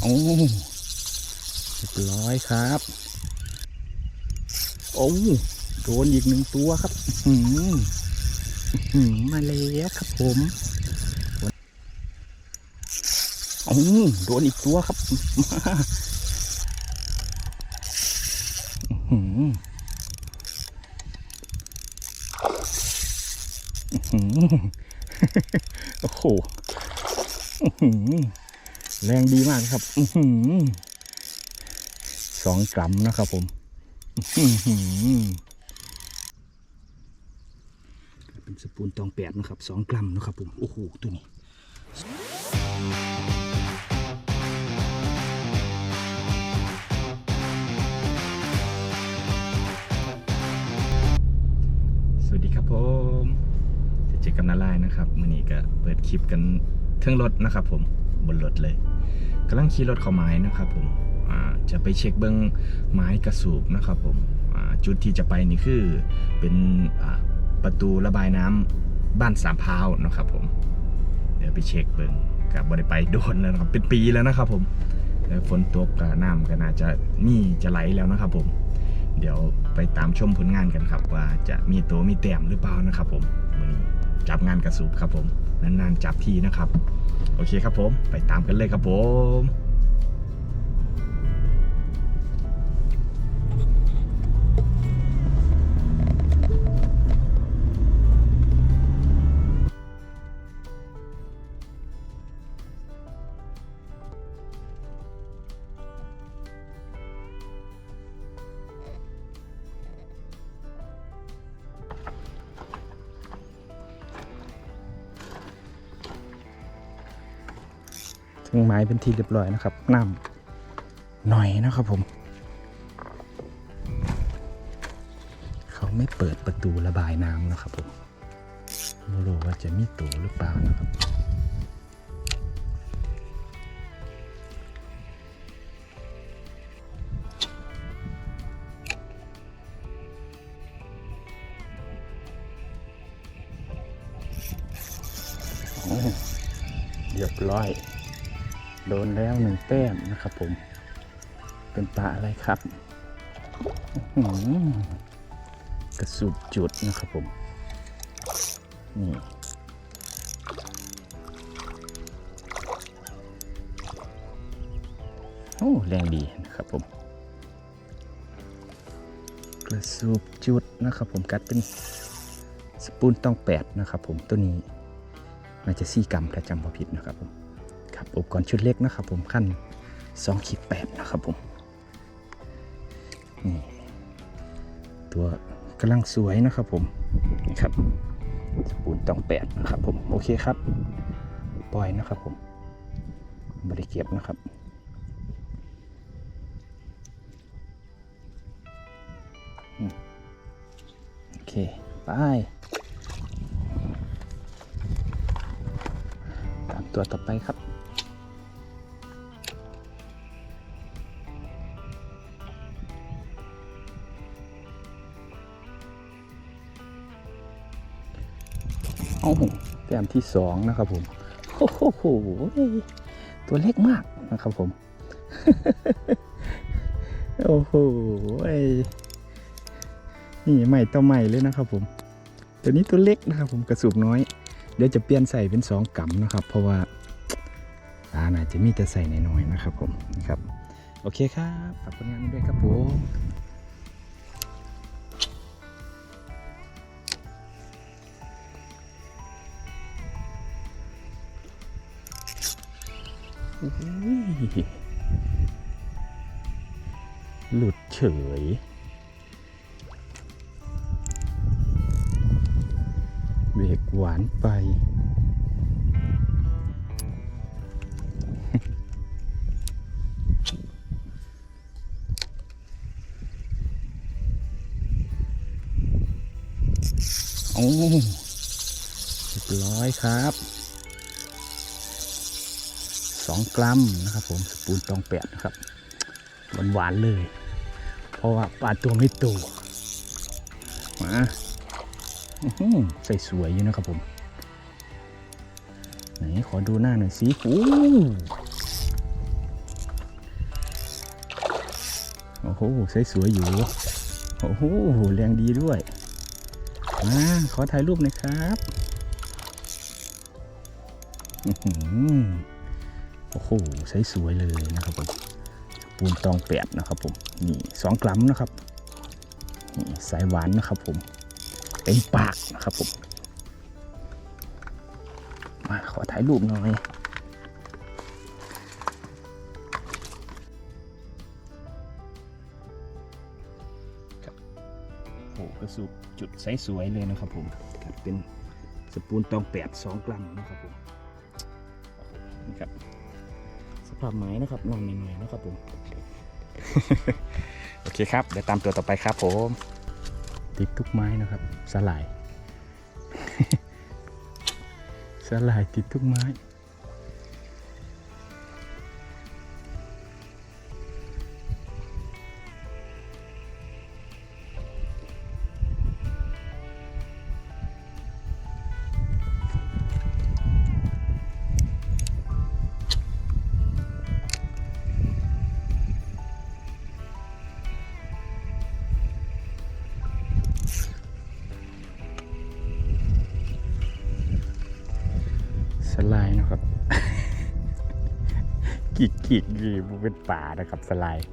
โอ้เรียบร้อยครับ โอ้โดนอีกหนึ่งตัวครับอื้อหืออื้อหือมาแล้วครับผมโอ้โดนอีกตัวครับมาอื้อหืออื้อหือโอ้โหอื้อหือ แรงดีมากครับสองกรัมนะครับผมเป็นสปูนตองแปดนะครับสองกรัมนะครับผมโอ้โหตัวนี้สวัสดีครับผมจเจอกับนาลายนะครับมื่อนี้ก็เปิดคลิปกันเทั้งรถนะครับผมบนรถเลย กำลังขี่รถเข้าไม้นะครับผมจะไปเช็คเบิ้งไม้กระสูบนะครับผมจุดที่จะไปนี่คือเป็นประตูระบายน้ำบ้านสามพาวนะครับผม เดี๋ยวไปเช็คเบิ้งกับบริไปโดนแล้วนะครับเป็นปีแล้วนะครับผมแล้วฝนตกกับน้ำก็น่าจะนี่จะไหลแล้วนะครับผม เดี๋ยวไปตามชมผลงานกันครับว่าจะมีตัวมีแต้มหรือเปล่านะครับผมวันนี้ จับงานกระสูบครับผมนานๆจับทีนะครับ โอเคครับผม ไปตามกันเลยครับผม งไม้เป็นทีเรียบร้อยนะครับน้ำหน่อยนะครับผม เขาไม่เปิดประตูระบายน้ำนะครับผมไม่รู้ว่าจะมีตัวหรือเปล่านะครับเรียบร้อย ดนแล้วหนึ่งแต้มนะครับผม เป็นปลาอะไรครับกระสุบจุดนะครับผม นี่โอ้แรงดีนะครับผม กระสูบจุดนะครับผมกัดเป็นสปูนต้องแปดนะครับผมตัวนี้น่าจะสี่กรัมถ้าจำไม่ผิดนะครับผม ครับอุปกรณ์ชุดเล็กนะครับผมขั้นสองขีดแปดนะครับผมนี่ตัวกำลังสวยนะครับผมนี่ครับสปูนต้องแปดนะครับผมโอเคครับ ปล่อยนะครับผมบริเก็บนะครับโอเคไปตามตัวต่อไปครับ แต้มที่สองนะครับผมโอ้โหตัวเล็กมากนะครับผม โอ้โหนี่ใหม่ต่อใหม่เลยนะครับผม ตัวนี้ตัวเล็กนะครับผมกระสูบน้อย เดี๋ยวจะเปลี่ยนใส่เป็นสองกำนะครับ เพราะว่าปลาน่าจะมีแต่ใส่น้อยๆนะครับผมนะครับ โอเคครับฝากผลงานด้วยครับผม หลุดเฉย เบรกหวานไป 2 กรัมนะครับ ผมสปูนตองแปดครับหวานๆเลย เพราะว่าปลาตัวไม่โตมาใส่สวยอยู่นะครับผมไหนขอดูหน้าหน่อยสิโอ้โหใส่สวยอยู่โอ้โหแรงดีด้วยมาขอถ่ายรูปหน่อยครับ อื โอ้โหสวยๆเลยนะครับผมปูนตองแปดนะครับผมนี่สองกรัมนะครับนี่สายหวานนะครับผมเต็มปากนะครับผมมาขอถ่ายรูปหน่อยโอ้โหกระสุบจุดใสสวยเลยนะครับผมเป็นสปูนตองแปดสองกรัมนะครับผมนี่ครับ ภาพไม้นะครับนอนใหม่ๆนะครับผม โอเคครับ เดี๋ยวตามตัวต่อไปครับผม ติดทุกไม้นะครับสลาย สลายติดทุกไม้ นะครับกีกกีกกีมันเป็นป่านะครับสไลด์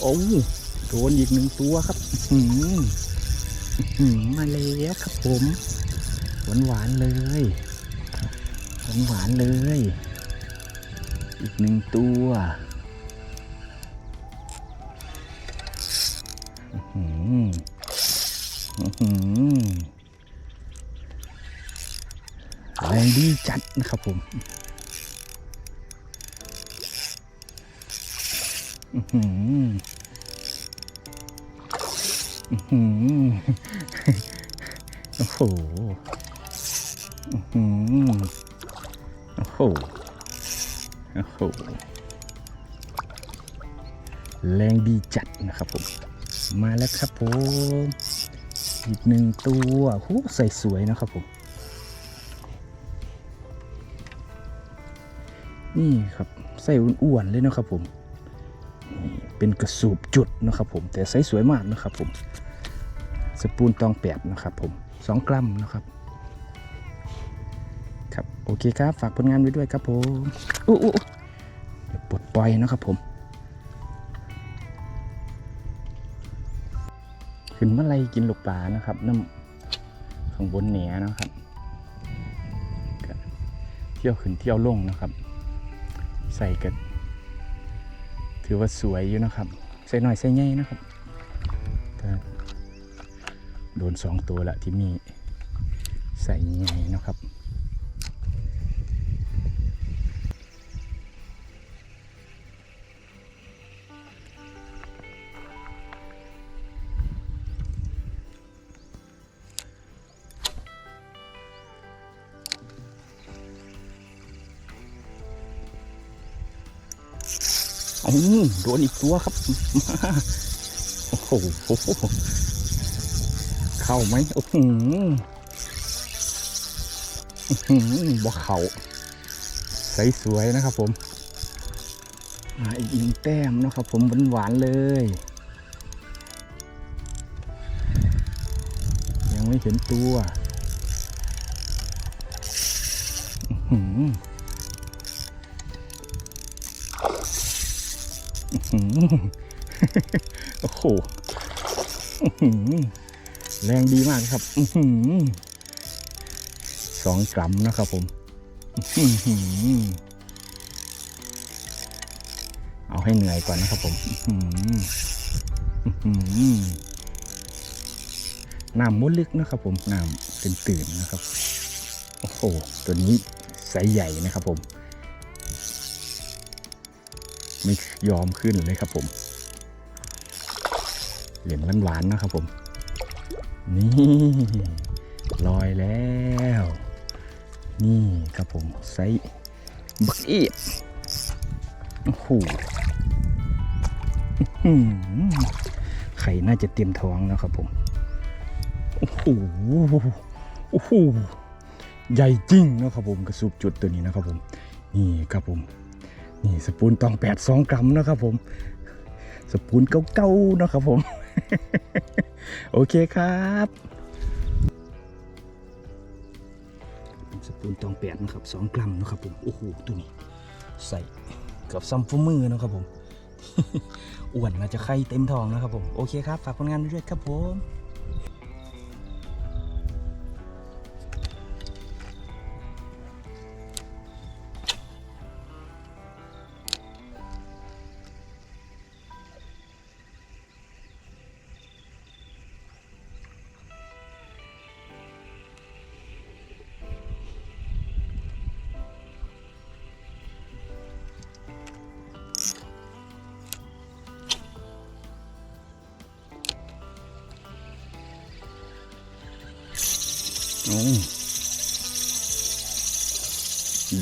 โอ้โดนอีกหนึ่งตัวครับอื้อหืออื้อหือมาแล้วครับผมหวานหวานๆเลยหวานหวานๆเลย อีกหนึ่งตัวอื้อหืออื้อหือแร งดีจัดนะครับผมอือหืออื้อหือโอ้โหอือหือโอ้โหโอ้โหแรงดีจัดนะครับผม มาแล้วครับผมอีกหนึ่งตัวหูใส่สวยนะครับผม นี่ครับใส่อ้วนๆเลยนะครับผมนี่เป็นกระสูบจุดนะครับผมแต่ใส่สวยมากนะครับผมสปูนตองแปดนะครับผมสองกรัมนะครับครับโอเคครับฝากผลงานไว้ด้วยครับผมอู้อู้เดี๋ยวปลดปล่อยนะครับผมขึ้นมาไล่กินลูกปลานะครับน้ำข้างบนเหนือนะครับก็เที่ยวขึ้นเที่ยวลงนะครับ ใส่ก็ถือว่าสวยอยู่นะครับ ใส่หน่อยใส่ใหญ่นะครับโดนสองตัวละที่มีใส่ใหญ่นะครับ นอีกตัวครับ โอ้โห เข้าไหมโอ้โหอื้อหือบ่เขาใสสวยนะครับผมมาอีกหนึ่งแต้มนะครับผมหวานหวานๆเลย ยังไม่เห็นตัว อื โอ้โหแรงดีมากครับสองกรัมนะครับผม เอาให้เหนื่อยก่อนนะครับผมหน้ำมุดลึกนะครับผมน้ำตื่นตื่นๆนะครับ โอ้โห ตัวนี้ไซส์ใหญ่นะครับผม ไม่ยอมขึ้นเลยครับผมเหรียญหวานๆนะครับผม นี่ลอยแล้ว นี่ครับผมไซส์บักเอีดโอ้โหไข่น่าจะเต็มท้องแล้วครับผม โอ้โห โอ้โห ใหญ่จริงนะครับผมกระสูบจุดตัวนี้นะครับผม นี่ครับผม นี่สปูนตองแปดสองกรัมนะครับผม สปูนเก่าๆนะครับผม โอเคครับสปูนตองแปดนะครับสองกรัมนะครับผมโอ้โหตัวนี้ใส่กับซัมฟูมือนะครับผมอ้วนน่าจะไข่เต็มทองนะครับผม โอเคครับ ฝากผลงานด้วยครับผม โ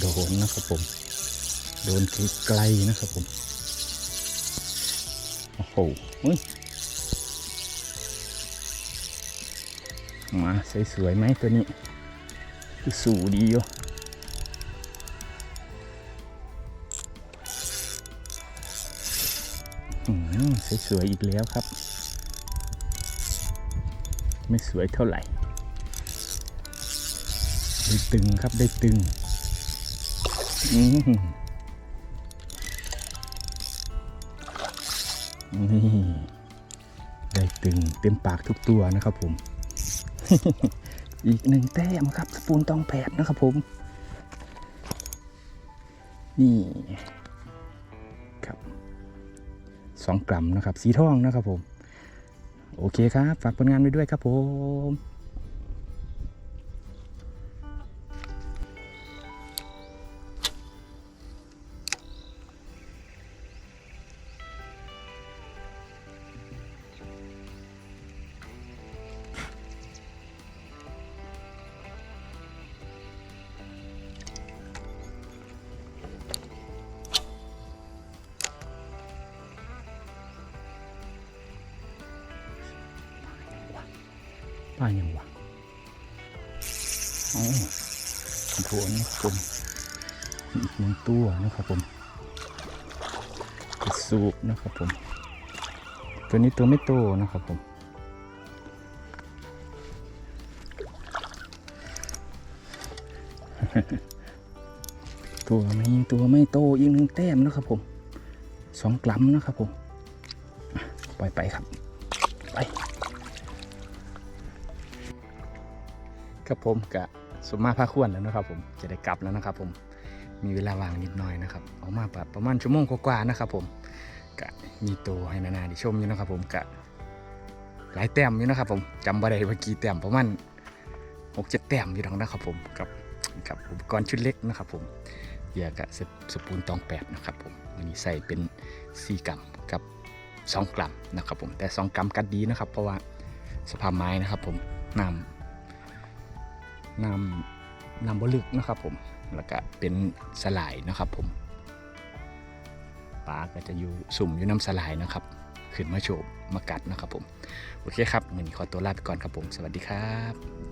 ดนนะครับผม โดนคือไกลนะครับผม โอ้โหเฮ้ยมาสวยๆไหมตัวนี้ คือสูดีอยู่อืมสวยๆอีกแล้วครับ ไม่สวยเท่าไหร่ ได้ตึงครับได้ตึงนี่ได้ตึงเต็มปากทุกตัวนะครับผม อีกหนึ่งแต้มครับสปูนตองแผดนะครับผม นี่ครับสองกรัมนะครับ สีทองนะครับผม โอเคครับ ฝากผลงานไว้ด้วยครับผม ป้ายังวะอ๋อโถนะครับผมอีกหนึ่งตัวนะครับผมกระสูบนะครับผม ตัวนี้ตัวไม่โตนะครับผมตัวไม่ตัวไม่โตอีกหนึ่งแต้มนะครับผมสองกลัมนะครับผม ปล่อยไปครับ ไป ครับผมกะสมมาพาควรแล้วนะครับ ผมจะได้กลับแล้วนะครับ ผมมีเวลาว่างนิดหน่อยนะครับออกมาแบบประมาณชั่วโมงกว่าๆนะครับผมกะมีตัวให้นานาได้ชมอยู่นะครับ ผมกะหลายแต้มอยู่นะครับ ผมจำบ่ได้ว่ากี่แต้มประมาณหกเจ็ดแต้มอยู่ดังนะครับ ผมกับกับอุปกรณ์ชุดเล็กนะครับ ผมเหยื่อกะสสปูนตองแปดนะครับ ผมวันนี้ใส่เป็น4กรัมกับ2กรัมนะครับ ผมแต่2กรัมกัดดีนะครับ เพราะว่าสภาพไม้นะครับ ผมน้ำ นำนำบลึกนะครับผมแล้วก็เป็นสลายนะครับผมปลาก็จะอยู่สุ่มอยู่น้ำสลายนะครับขึ้นมาโฉบมากัดนะครับผม โอเคครับวันนี้ขอตัวลาไปก่อนครับผม สวัสดีครับ